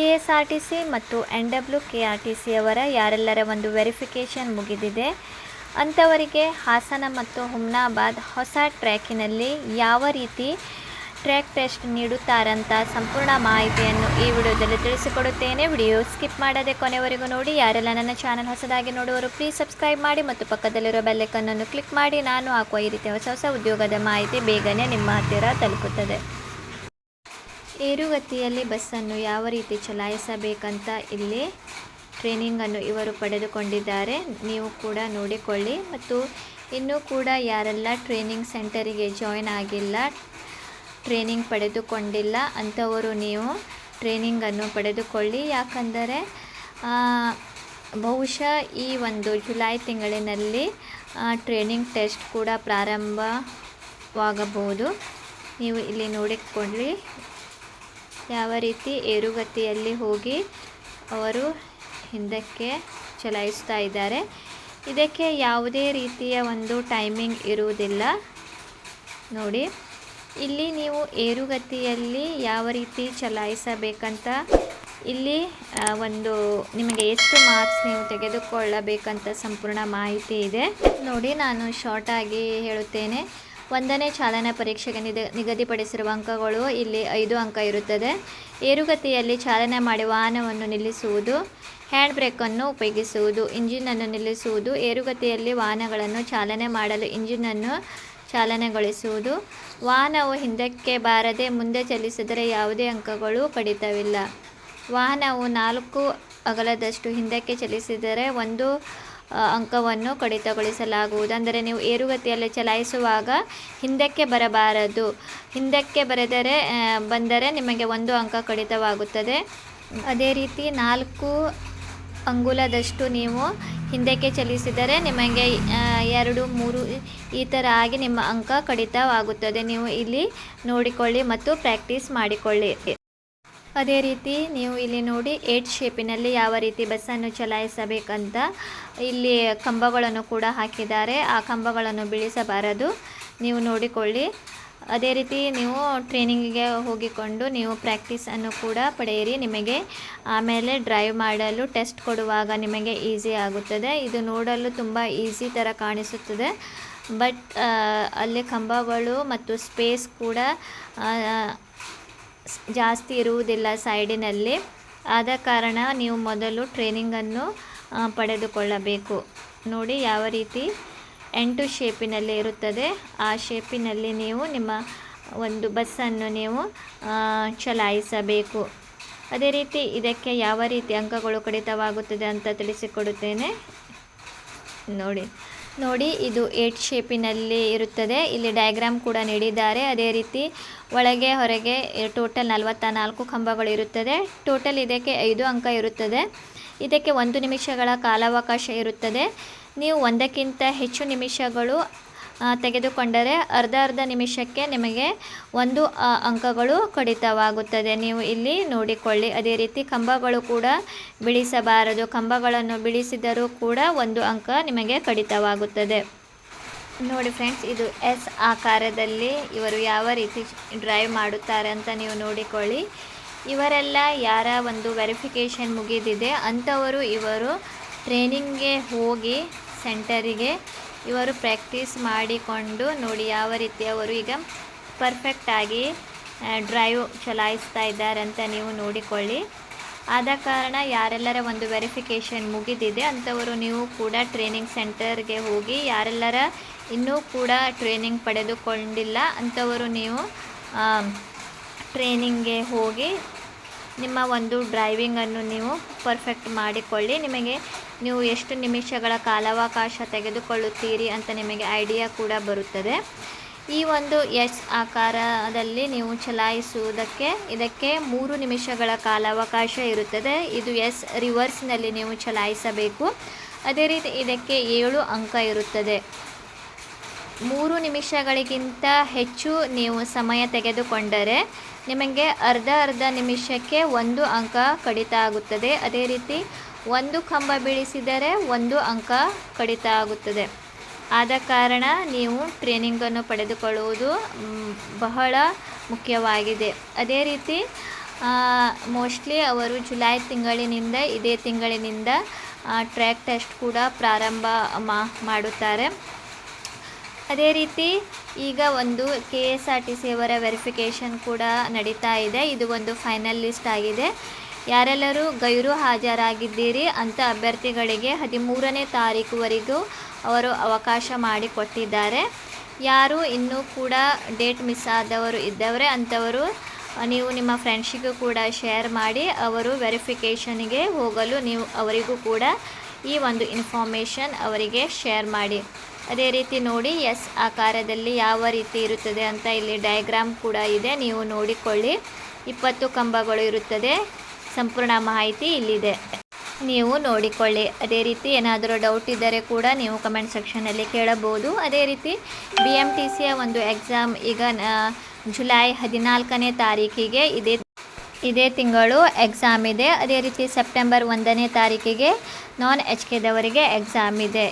K S R T C ಮತ್ತು N W K R T ಸಿಯವರ ಯಾರೆಲ್ಲರ ಒಂದು verification ಮುಗಿದಿದೆ, ಅಂಥವರಿಗೆ ಹಾಸನ ಮತ್ತು ಹುಮ್ನಾಬಾದ್ ಹೊಸ ಟ್ರ್ಯಾಕಿನಲ್ಲಿ ಯಾವ ರೀತಿ ಟ್ರ್ಯಾಕ್ ಟೆಸ್ಟ್ ನೀಡುತ್ತಾರಂತ ಸಂಪೂರ್ಣ ಮಾಹಿತಿಯನ್ನು ಈ ವಿಡಿಯೋದಲ್ಲಿ ತಿಳಿಸಿಕೊಡುತ್ತೇನೆ. ವಿಡಿಯೋ ಸ್ಕಿಪ್ ಮಾಡದೆ ಕೊನೆವರೆಗೂ ನೋಡಿ, ಯಾರೆಲ್ಲ ನನ್ನ ಚಾನಲ್ ಹೊಸದಾಗಿ ನೋಡುವರು ಪ್ಲೀಸ್ ಸಬ್ಸ್ಕ್ರೈಬ್ ಮಾಡಿ ಮತ್ತು ಪಕ್ಕದಲ್ಲಿರೋ ಬೆಲ್ಲೈಕನ್ನನ್ನು ಕ್ಲಿಕ್ ಮಾಡಿ. ನಾನು ಹಾಕುವ ಈ ರೀತಿಯ ಹೊಸ ಹೊಸ ಉದ್ಯೋಗದ ಮಾಹಿತಿ ಬೇಗನೆ ನಿಮ್ಮ ಹತ್ತಿರ ತಲುಪುತ್ತದೆ. ಏರುಗತಿಯಲ್ಲಿ ಬಸ್ಸನ್ನು ಯಾವ ರೀತಿ ಚಲಾಯಿಸಬೇಕಂತ ಇಲ್ಲಿ ಟ್ರೈನಿಂಗನ್ನು ಇವರು ಪಡೆದುಕೊಂಡಿದ್ದಾರೆ. ನೀವು ಕೂಡ ನೋಡಿಕೊಳ್ಳಿ. ಮತ್ತು ಇನ್ನೂ ಕೂಡ ಯಾರೆಲ್ಲ ಟ್ರೈನಿಂಗ್ ಸೆಂಟರಿಗೆ ಜಾಯಿನ್ ಆಗಿಲ್ಲ, ಟ್ರೈನಿಂಗ್ ಪಡೆದುಕೊಂಡಿಲ್ಲ, ಅಂಥವರು ನೀವು ಟ್ರೈನಿಂಗನ್ನು ಪಡೆದುಕೊಳ್ಳಿ. ಯಾಕಂದರೆ ಬಹುಶಃ ಈ ಒಂದು ಜುಲೈ ತಿಂಗಳಿನಲ್ಲಿ ಟ್ರೈನಿಂಗ್ ಟೆಸ್ಟ್ ಕೂಡ ಪ್ರಾರಂಭವಾಗಬಹುದು. ನೀವು ಇಲ್ಲಿ ನೋಡಿಕೊಳ್ಳಿ. ಯಾವ ರೀತಿ ಏರುಗತಿಯಲ್ಲಿ ಹೋಗಿ ಅವರು ಹಿಂದಕ್ಕೆ ಚಲಾಯಿಸ್ತಾ ಇದ್ದಾರೆ. ಇದಕ್ಕೆ ಯಾವುದೇ ರೀತಿಯ ಒಂದು ಟೈಮಿಂಗ್ ಇರುವುದಿಲ್ಲ. ನೋಡಿ, ಇಲ್ಲಿ ನೀವು ಏರುಗತಿಯಲ್ಲಿ ಯಾವ ರೀತಿ ಚಲಾಯಿಸಬೇಕಂತ, ಇಲ್ಲಿ ಒಂದು ನಿಮಗೆ ಎಷ್ಟು ಮಾರ್ಕ್ಸ್ ನೀವು ತೆಗೆದುಕೊಳ್ಳಬೇಕಂತ ಸಂಪೂರ್ಣ ಮಾಹಿತಿ ಇದೆ. ನೋಡಿ, ನಾನು ಶಾರ್ಟಾಗಿ ಹೇಳುತ್ತೇನೆ. ಒಂದನೇ ಚಾಲನಾ ಪರೀಕ್ಷೆಗೆ ನಿದ, ನಿಗದಿಪಡಿಸಿರುವ ಅಂಕಗಳು ಇಲ್ಲಿ ಐದು ಅಂಕ ಇರುತ್ತದೆ. ಏರುಗತಿಯಲ್ಲಿ ಚಾಲನೆ ಮಾಡಿ ವಾಹನವನ್ನು ನಿಲ್ಲಿಸುವುದು, ಹ್ಯಾಂಡ್ ಬ್ರೇಕನ್ನು ಉಪಯೋಗಿಸುವುದು ಇಂಜಿನನ್ನು ನಿಲ್ಲಿಸುವುದು, ಏರುಗತಿಯಲ್ಲಿ ವಾಹನಗಳನ್ನು ಚಾಲನೆ ಮಾಡಲು ಇಂಜಿನನ್ನು ಚಾಲನೆಗೊಳಿಸುವುದು. ವಾಹನವು ಹಿಂದಕ್ಕೆ ಬಾರದೆ ಮುಂದೆ ಚಲಿಸಿದರೆ ಯಾವುದೇ ಅಂಕಗಳು ಕಡಿತವಿಲ್ಲ ವಾಹನವು ನಾಲ್ಕು ಅಗಲದಷ್ಟು ಹಿಂದಕ್ಕೆ ಚಲಿಸಿದರೆ ಒಂದು ಅಂಕವನ್ನು ಕಡಿತಗೊಳಿಸಲಾಗುವುದು. ಅಂದರೆ ನೀವು ಏರುಗತಿಯಲ್ಲಿ ಚಲಾಯಿಸುವಾಗ ಹಿಂದಕ್ಕೆ ಬರಬಾರದು. ಹಿಂದಕ್ಕೆ ಬರೆದರೆ ಬಂದರೆ ನಿಮಗೆ ಒಂದು ಅಂಕ ಕಡಿತವಾಗುತ್ತದೆ. ಅದೇ ರೀತಿ ನಾಲ್ಕು ಅಂಗುಲದಷ್ಟು ನೀವು ಹಿಂದಕ್ಕೆ ಚಲಿಸಿದರೆ ನಿಮಗೆ ಎರಡು, ಮೂರು ಈ ಥರ ಆಗಿ ನಿಮ್ಮ ಅಂಕ ಕಡಿತವಾಗುತ್ತದೆ. ನೀವು ಇಲ್ಲಿ ನೋಡಿಕೊಳ್ಳಿ ಮತ್ತು ಪ್ರಾಕ್ಟೀಸ್ ಮಾಡಿಕೊಳ್ಳಿ. ಅದೇ ರೀತಿ ನೀವು ಇಲ್ಲಿ ನೋಡಿ ಏಟ್ ಶೇಪಿನಲ್ಲಿ ಯಾವ ರೀತಿ ಬಸ್ಸನ್ನು ಚಲಾಯಿಸಬೇಕಂತ ಇಲ್ಲಿ ಕಂಬಗಳನ್ನು ಕೂಡ ಹಾಕಿದ್ದಾರೆ. ಆ ಕಂಬಗಳನ್ನು ಬೀಳಿಸಬಾರದು. ನೀವು ನೋಡಿಕೊಳ್ಳಿ. ಅದೇ ರೀತಿ ನೀವು ಟ್ರೈನಿಂಗಿಗೆ ಹೋಗಿಕೊಂಡು ನೀವು ಪ್ರಾಕ್ಟೀಸನ್ನು ಕೂಡ ಪಡೆಯಿರಿ ನಿಮಗೆ. ಆಮೇಲೆ ಡ್ರೈವ್ ಮಾಡಲು ಟೆಸ್ಟ್ ಕೊಡುವಾಗ ನಿಮಗೆ ಈಸಿ ಆಗುತ್ತದೆ. ಇದು ನೋಡಲು ತುಂಬ ಈಸಿ ಥರ ಕಾಣಿಸುತ್ತದೆ. ಬಟ್ ಅಲ್ಲಿ ಕಂಬಗಳು ಮತ್ತು ಸ್ಪೇಸ್ ಕೂಡ ಜಾಸ್ತಿ ಇರುವುದಿಲ್ಲ ಸೈಡಿನಲ್ಲಿ. ಆದ ಕಾರಣ ನೀವು ಮೊದಲು ಟ್ರೈನಿಂಗನ್ನು ಪಡೆದುಕೊಳ್ಳಬೇಕು. ನೋಡಿ ಯಾವ ರೀತಿ ಎಂಟು ಶೇಪಿನಲ್ಲಿ ಇರುತ್ತದೆ. ಆ ಶೇಪಿನಲ್ಲಿ ನೀವು ನಿಮ್ಮ ಒಂದು ಬಸ್ಸನ್ನು ನೀವು ಚಲಾಯಿಸಬೇಕು. ಅದೇ ರೀತಿ ಇದಕ್ಕೆ ಯಾವ ರೀತಿ ಅಂಕಗಳು ಕಡಿತವಾಗುತ್ತದೆ ಅಂತ ತಿಳಿಸಿಕೊಡುತ್ತೇನೆ. ನೋಡಿ. ನೋಡಿ, ಇದು ಏಟ್ ಶೇಪಿನಲ್ಲಿ ಇರುತ್ತದೆ. ಇಲ್ಲಿ ಡಯಾಗ್ರಾಮ್ ಕೂಡ ನೀಡಿದ್ದಾರೆ. ಅದೇ ರೀತಿ ಒಳಗೆ, ಹೊರಗೆ ಟೋಟಲ್ ನಲವತ್ತ ನಾಲ್ಕು ಕಂಬಗಳು ಇರುತ್ತದೆ. ಟೋಟಲ್ ಇದಕ್ಕೆ ಐದು ಅಂಕ ಇರುತ್ತದೆ. ಇದಕ್ಕೆ ಒಂದು ನಿಮಿಷಗಳ ಕಾಲಾವಕಾಶ ಇರುತ್ತದೆ. ನೀವು ಒಂದಕ್ಕಿಂತ ಹೆಚ್ಚು ನಿಮಿಷಗಳು ತೆಗೆದುಕೊಂಡರೆ ಅರ್ಧ ಅರ್ಧ ನಿಮಿಷಕ್ಕೆ ನಿಮಗೆ ಒಂದು ಅಂಕಗಳು ಕಡಿತವಾಗುತ್ತದೆ. ನೀವು ಇಲ್ಲಿ ನೋಡಿಕೊಳ್ಳಿ. ಅದೇ ರೀತಿ ಕಂಬಗಳು ಕೂಡ ಬಿಡಿಸಬಾರದು ಕಂಬಗಳನ್ನು ಬಿಡಿಸಿದರೂ ಕೂಡ ಒಂದು ಅಂಕ ನಿಮಗೆ ಕಡಿತವಾಗುತ್ತದೆ. ನೋಡಿ ಫ್ರೆಂಡ್ಸ್, ಇದು ಎಸ್ ಆಕಾರದಲ್ಲಿ ಇವರು ಯಾವ ರೀತಿ ಡ್ರೈವ್ ಮಾಡುತ್ತಾರೆ ಅಂತ ನೀವು ನೋಡಿಕೊಳ್ಳಿ. ಇವರೆಲ್ಲ ಯಾರ ಒಂದು ವೆರಿಫಿಕೇಷನ್ ಮುಗಿದಿದೆ, ಅಂಥವರು ಇವರು ಟ್ರೈನಿಂಗ್ಗೆ ಹೋಗಿ ಸೆಂಟರಿಗೆ ಇವರು ಪ್ರ್ಯಾಕ್ಟೀಸ್ ಮಾಡಿಕೊಂಡು ನೋಡಿ, ಯಾವ ರೀತಿ ಅವರು ಈಗ ಪರ್ಫೆಕ್ಟಾಗಿ ಡ್ರೈವ್ ಚಲಾಯಿಸ್ತಾ ಇದ್ದಾರಂತ ನೀವು ನೋಡಿಕೊಳ್ಳಿ. ಆದ ಕಾರಣ ಯಾರೆಲ್ಲರ ಒಂದು ವೆರಿಫಿಕೇಷನ್ ಮುಗಿದಿದೆ, ಅಂಥವರು ನೀವು ಕೂಡ ಟ್ರೈನಿಂಗ್ ಸೆಂಟರ್ಗೆ ಹೋಗಿ ಯಾರೆಲ್ಲರ ಇನ್ನೂ ಕೂಡ ಟ್ರೈನಿಂಗ್ ಪಡೆದುಕೊಂಡಿಲ್ಲ, ಅಂಥವರು ನೀವು ಟ್ರೈನಿಂಗ್ಗೆ ಹೋಗಿ ನಿಮ್ಮ ಒಂದು ಡ್ರೈವಿಂಗನ್ನು ನೀವು ಪರ್ಫೆಕ್ಟ್ ಮಾಡಿಕೊಳ್ಳಿ. ನಿಮಗೆ ನೀವು ಎಷ್ಟು ನಿಮಿಷಗಳ ಕಾಲಾವಕಾಶ ತೆಗೆದುಕೊಳ್ಳುತ್ತೀರಿ ಅಂತ ನಿಮಗೆ ಐಡಿಯಾ ಕೂಡ ಬರುತ್ತದೆ. ಈ ಒಂದು ಎಸ್ ಆಕಾರದಲ್ಲಿ ನೀವು ಚಲಾಯಿಸುವುದಕ್ಕೆ ಇದಕ್ಕೆ ಮೂರು ನಿಮಿಷಗಳ ಕಾಲಾವಕಾಶ ಇರುತ್ತದೆ. ಇದು ಎಸ್ ರಿವರ್ಸ್ನಲ್ಲಿ ನೀವು ಚಲಾಯಿಸಬೇಕು. ಅದೇ ರೀತಿ ಇದಕ್ಕೆ ಏಳು ಅಂಕ ಇರುತ್ತದೆ. ಮೂರು ನಿಮಿಷಗಳಿಗಿಂತ ಹೆಚ್ಚು ನೀವು ಸಮಯ ತೆಗೆದುಕೊಂಡರೆ ನಿಮಗೆ ಅರ್ಧ ಅರ್ಧ ನಿಮಿಷಕ್ಕೆ ಒಂದು ಅಂಕ ಕಡಿತ ಆಗುತ್ತದೆ. ಅದೇ ರೀತಿ ಒಂದು ಕಂಬ ಬೀಳಿಸಿದರೆ ಒಂದು ಅಂಕ ಕಡಿತ ಆಗುತ್ತದೆ. ಆದ ಕಾರಣ ನೀವು ಟ್ರೈನಿಂಗನ್ನು ಪಡೆದುಕೊಳ್ಳುವುದು ಬಹಳ ಮುಖ್ಯವಾಗಿದೆ. ಅದೇ ರೀತಿ ಮೋಸ್ಟ್ಲಿ ಅವರು ಜುಲೈ ತಿಂಗಳಿನಿಂದ, ಇದೇ ತಿಂಗಳಿನಿಂದ ಟ್ರ್ಯಾಕ್ ಟೆಸ್ಟ್ ಕೂಡ ಪ್ರಾರಂಭ ಮಾಡುತ್ತಾರೆ. ಅದೇ ರೀತಿ, ಈಗ ಒಂದು K S R T C ಅವರ ವೆರಿಫಿಕೇಷನ್ ಕೂಡ ನಡೀತಾ ಇದೆ. ಇದು ಒಂದು ಫೈನಲ್ ಲಿಸ್ಟ್ ಆಗಿದೆ. ಯಾರೆಲ್ಲರೂ ಗೈರು ಹಾಜರಾಗಿದ್ದೀರಿ ಅಂತ ಅಭ್ಯರ್ಥಿಗಳಿಗೆ ಹದಿಮೂರನೇ ತಾರೀಕುವರೆಗೂ ಅವರು ಅವಕಾಶ ಮಾಡಿಕೊಟ್ಟಿದ್ದಾರೆ. ಯಾರು ಇನ್ನೂ ಕೂಡ ಡೇಟ್ ಮಿಸ್ ಆದವರು ಇದ್ದವರೆ ಅಂಥವರು ನೀವು ನಿಮ್ಮ ಫ್ರೆಂಡ್ಸಿಗೂ ಕೂಡ ಶೇರ್ ಮಾಡಿ ಅವರು ವೆರಿಫಿಕೇಷನ್ಗೆ ಹೋಗಲು ನೀವು ಅವರಿಗೂ ಕೂಡ ಈ ಒಂದು ಇನ್ಫಾರ್ಮೇಷನ್ ಅವರಿಗೆ ಶೇರ್ ಮಾಡಿ. ಅದೇ ರೀತಿ ನೋಡಿ, ಎಸ್ ಆಕಾರದಲ್ಲಿ ಯಾವ ರೀತಿ ಇರುತ್ತದೆ ಅಂತ ಇಲ್ಲಿ ಡಯಾಗ್ರಾಮ್ ಕೂಡ ಇದೆ, ನೀವು ನೋಡಿಕೊಳ್ಳಿ. ಇಪ್ಪತ್ತು ಕಂಬಗಳು ಇರುತ್ತದೆ. ಸಂಪೂರ್ಣ ಮಾಹಿತಿ ಇಲ್ಲಿದೆ. ನೀವು ನೋಡಿಕೊಳ್ಳಿ. ಅದೇ ರೀತಿ ಏನಾದರೂ ಡೌಟ್ ಇದ್ದರೆ ಕೂಡ ನೀವು ಕಮೆಂಟ್ ಸೆಕ್ಷನಲ್ಲಿ ಕೇಳಬಹುದು. ಅದೇ ರೀತಿ ಬಿ ಎಂ ಟಿ ಸಿಯ ಒಂದು ಎಕ್ಸಾಮ್ ಈಗ ಜುಲೈ ಹದಿನಾಲ್ಕನೇ ತಾರೀಕಿಗೆ ಇದೇ ಇದೇ ತಿಂಗಳು ಎಕ್ಸಾಮ್ ಇದೆ. ಅದೇ ರೀತಿ ಸೆಪ್ಟೆಂಬರ್ ಒಂದನೇ ತಾರೀಕಿಗೆ ನಾನ್ ಎಚ್ ಕೆದವರಿಗೆ ಎಕ್ಸಾಮ್ ಇದೆ.